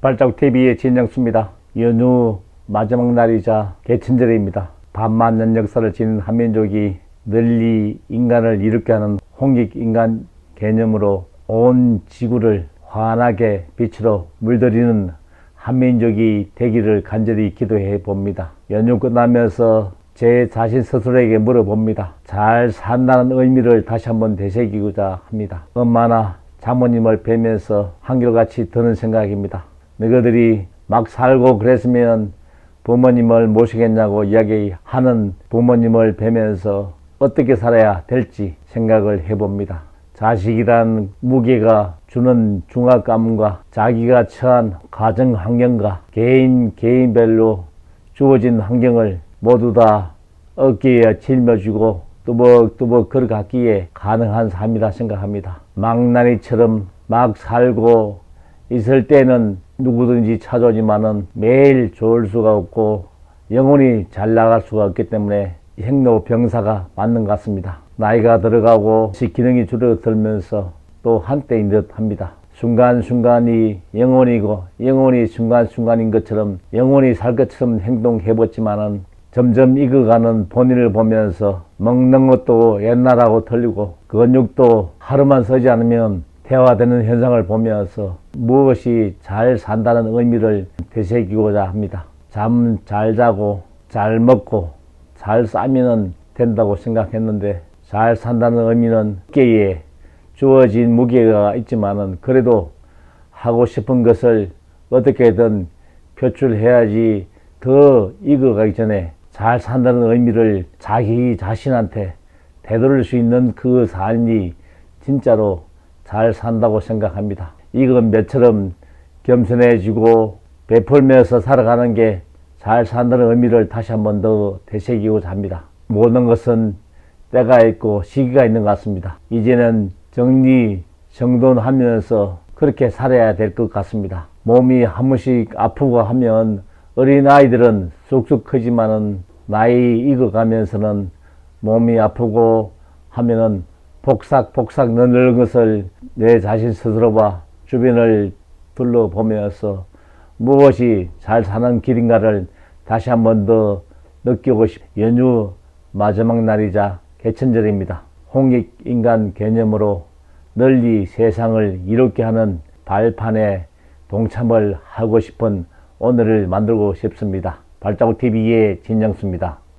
발자국TV의 진정수입니다. 연휴 마지막 날이자 개천절입니다. 반만년 역사를 지닌 한민족이 널리 인간을 이롭게 하는 홍익인간 개념으로 온 지구를 환하게 빛으로 물들이는 한민족이 되기를 간절히 기도해 봅니다. 연휴 끝나면서 제 자신 스스로에게 물어봅니다. 잘 산다는 의미를 다시 한번 되새기고자 합니다. 엄마나 장모님을 뵈면서 한결같이 드는 생각입니다. 너희들이 막 살고 그랬으면 부모님을 모시겠냐고 이야기하는 부모님을 뵈면서 어떻게 살아야 될지 생각을 해봅니다. 자식이란 무게가 주는 중압감과 자기가 처한 가정 환경과 개인 개인별로 주어진 환경을 모두 다 어깨에 짊어지고 뚜벅뚜벅 걸어갔기에 가능한 삶이라 생각합니다. 망나니처럼 막 살고 있을 때는 누구든지 찾아오지만은 매일 좋을 수가 없고 영원히 잘 나갈 수가 없기 때문에 행로병사가 맞는 것 같습니다. 나이가 들어가고 기능이 줄어들면서 또 한때인 듯 합니다. 순간순간이 영원이고 영원히 순간순간인 것처럼 영원히 살 것처럼 행동해봤지만은 점점 익어가는 본인을 보면서 먹는 것도 옛날하고 틀리고 근육도 하루만 서지 않으면 퇴화되는 현상을 보면서 무엇이 잘 산다는 의미를 되새기고자 합니다. 잠 잘 자고 잘 먹고 잘 싸면 된다고 생각했는데 잘 산다는 의미는 어깨에 주어진 무게가 있지만은 그래도 하고 싶은 것을 어떻게든 표출해야지 더 익어가기 전에 잘 산다는 의미를 자기 자신한테 되돌릴 수 있는 그 삶이 진짜로 잘 산다고 생각합니다. 이건 몇처럼 겸손해지고 베풀면서 살아가는 게 잘 산다는 의미를 다시 한 번 더 되새기고자 합니다. 모든 것은 때가 있고 시기가 있는 것 같습니다. 이제는 정리, 정돈하면서 그렇게 살아야 될 것 같습니다. 몸이 한 번씩 아프고 하면 어린 아이들은 쑥쑥 크지만은 나이 익어가면서는 몸이 아프고 하면은 폭삭폭삭 늘는 것을 내 자신 스스로와 주변을 둘러보면서 무엇이 잘 사는 길인가를 다시 한 번 더 느끼고 싶 연휴 마지막 날이자 개천절입니다. 홍익 인간 개념으로 널리 세상을 이롭게 하는 발판에 동참을 하고 싶은 오늘을 만들고 싶습니다. 발자국 TV의 진정수입니다.